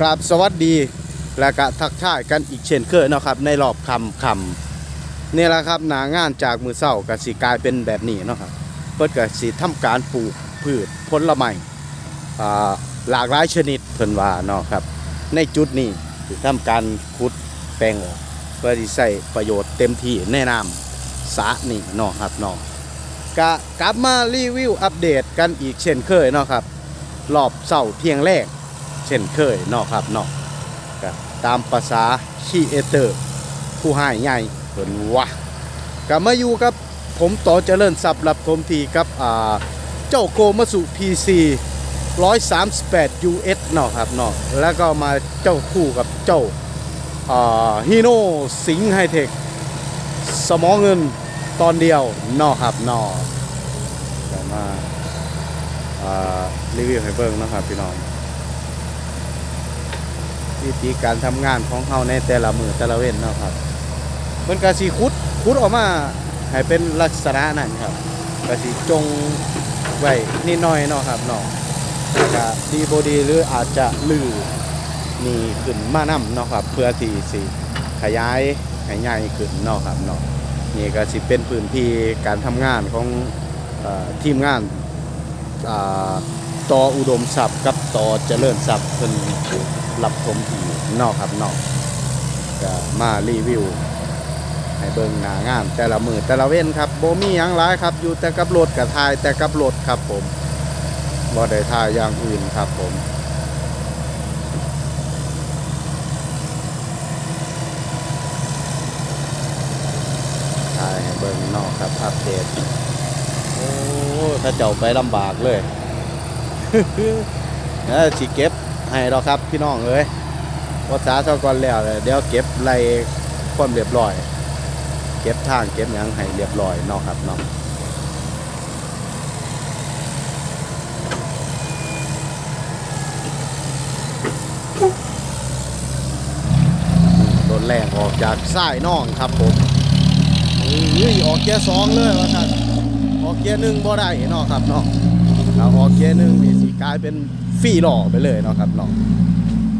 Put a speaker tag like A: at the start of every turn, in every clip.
A: กราบสวัสดีและก็ทักทายกันอีกเช่นเคยนะครับในรอบคำคำนี่แหละครับหนางานจากมือเศร้ากับสีกลายเป็นแบบนี้นะครับเพื่อกับสีทำการปลูกพืชผลไม้อ่หลากหลายชนิดเพิ่นว่าเนาะครับ ในจุดนี้สิทำการขุดแปลงออกเพื่อที่ใส่ประโยชน์เต็มที่แนะนำสะนี่เนาะครับเนาะก็กลับมารีวิวอัปเดตกันอีกเช่นเคยเนาะครับรอบเสาร์เที่ยงแรก เช่นเคยเนาะครับเนาะก็ตามภาษาคีเอเตอร์ ผู้ให้ใหญ่เพิ่นวะก็มาอยู่กับผมต่อเจริญทรัพย์รับผมทีกับอ่าเจ้าโกมาสุ PC 138 US เนาะครับเนาะแล้วก็มาเจ้าคู่กับเจ้าฮีโน่สิงห์ไฮเทคสมองเงินตอนเดียวเนาะครับเนาะก็มาารีวิวให้เบิ่งนะครับพี่น้อง วิธีการทำงานของเขาในแต่ละมือแต่ละเว้นเนาะครับมันก็สิคุดคุดออกมาให้เป็นลักษณะนั้นครับก็สิจงไว้นิดหน่อยเนาะครับเนาะก็ดีบดีหรืออาจจะลือนี่ขึ้นมานํเนาะครับ เพื่อที่สิขยายให้ใหญ่ขึ้นเนาะครับเนาะนี่ก็สิเป็นพื้นที่การทำงานของอทีมงานอ่า ต่ออุดมทรัพย์กับต่อเจริญทรัพย์เพิ่นรับชมทีนอกครับนอกก็มารีวิว ให้เบิ่งหน้างานแต่ละมือแต่ละเว้นครับโบมีหยังหลายครับ อยู่แต่กับรถกับทายแต่กับรถครับผมบ่ได้ทายอย่างอื่นครับผมทายให้เบิ่งนอกครับอัปเดตโอ้ถ้าเจ้าไปลำบากเลย เออสิเก็บให้เราครับพี่น้องเอ้ยภาษาเท่าก่อนแล้วเดี๋ยวเก็บไรความเรียบร้อย เก็บทางเก็บยังให้เรียบร้อยเนาะครับเนาะรถแรงออกจากสายน่องครับผมเฮ้ยออกเกียร์สองเลยว่าท่านออกเกียร์หนึ่งบ่ได้เนาะครับเนาะ ถ้าออกเกียร์หนึ่งนี่สิกลายเป็นฟรีหล่อไปเลยเนาะครับเนาะ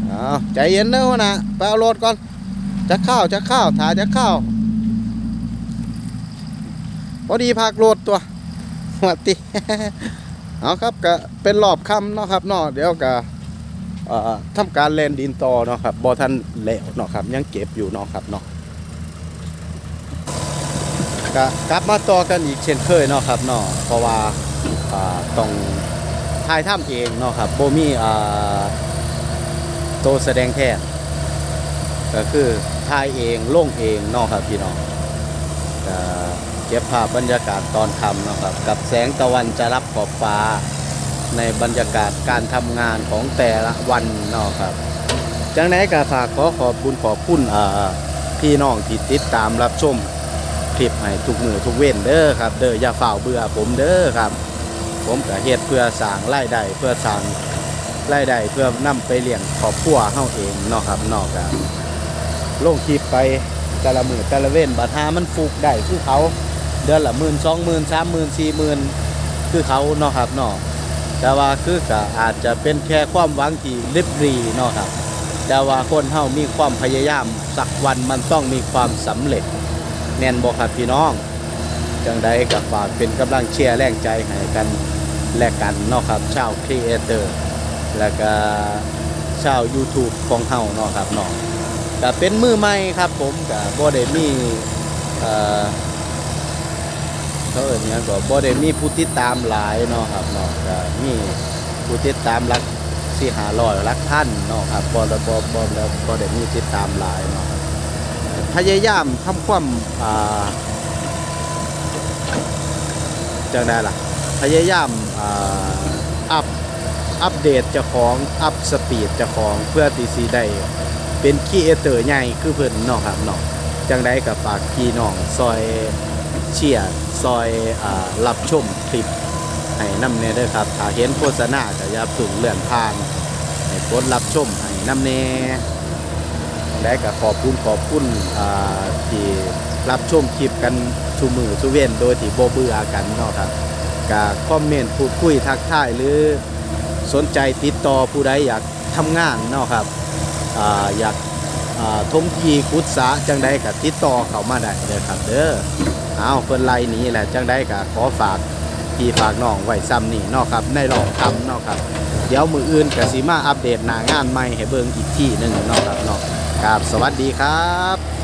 A: เอาใจเย็นเด้อนะไปเอารถก่อนจะเข้าวจะเข้าวถ่ายจะเข้าวพอดีพักรถตัวหัวติเอาครับก็เป็นรอบคำเนาะครับเนาะเดี๋ยวก็ทำการแลนดินต่อเนาะครับบอทันแล้วเนาะครับยังเก็บอยู่เนาะครับเนาะก็กลับมาต่อกันอีกเช่นเคยเนาะครับเนาะเพราะว่า ต้องถ่ายทำเองเนาะครับโบมีอ่าโตวแสดงแทนก็คือถ่ายเองลงเองเนาะครับพี่น้องเก็บภาพบรรยากาศตอนค่ำเนาะครับกับแสงตะวันจะรับขอบฟ้าในบรรยากาศการทำงานของแต่ละวันเนาะครับจังไหนก็ฝากขอขอบคุณขอบคุณพี่น้องที่ติดตามรับชมคลิปให้ทุกมือทุกเว้นเด้อครับ เด้ออย่าฝ่าเบื่อผมเด้อครับ ผมก็เฮ็ดเพื่อสร้างรายได้เพื่อสร้างรายได้เพื่อนำไปเลี้ยงครอบครัวเฮาเองเนาะครับเนอกจากลงคลิปไปแต่ละมื่นแต่ละเว้นบัตหามันฟุกได้คือเขาเดือนละหมื่นสองหมื่นสามหมื่นสี่หมื่นคือเขาเนาะครับเนาะแต่ว่าคือก็อาจจะเป็นแค่ความหวังที่ลิบรีเนาะครับแต่ว่าคนเฮามีความพยายามสักวันมันต้องมีความสำเร็จ แน่นบอกครับพี่น้องจังใดกับฝากเป็นกำลังเชียร์แรงใจให้กัน และกันเนาะครับชาวครีเอเตอร์แล้วก็ชาว YouTube ของเฮาเนาะครับเนาะก็เป็นมือใหม่ครับผมก็บ่ได้มีเอ่อเขาเอ่ยเนี่ยก็บ่ได้มีผู้ติดตามหลายเนาะครับเนาะก็มีผู้ติดตามหลักสี่หาร้อยหลักพันเนาะครับบ่ได้บ่บ่บ่บ่ได้มีติดตามหลายเนาะพยายามทำความอ่าจังได้ล่ะ พยายามอัพอัปเดตเจ้าของอัพสปีดเจ้าของเพื่อที่สิได้เป็นคีเอเตอร์ใหญ่คือเพิ่นนาะครับเนาะจังไดก็ฝากพี่น้องซอยเชียร์ซอยอรับชมคลิปให้นำแน่ด้อครับถ้าเห็นโฆษณาก็อย่าพึ่งเลื่อนผ่านให้กดรับชมให้นำแน่ไดก็ขอบคุณขอบคุณอ่าที่รับชมคลิปกันทุมือทุเว้นโดยที่บ่เบื่อกันนาะครับ ก็คอมเมนต์พูดคุยทักทายหรือสนใจติดต่อผู้ใดอยากทำงานเนาะครับออยากอ่าทมทีคุดสาจังใดก็ติดต่อเขามาได้เด้อครับเด้อเอาเพิ่นไล่นี้แหละจังใดก็ขอฝากพี่ฝากน้องไว้ซ้ำนี่เนาะครับในรอบคำเนาะครับ เดี๋ยวมืออื่นก็สิมาอัปเดตหน้างานใหม่ให้เบิ่งอีกที่หนึ่งเนาะครับเนาะครับสวัสดีครับ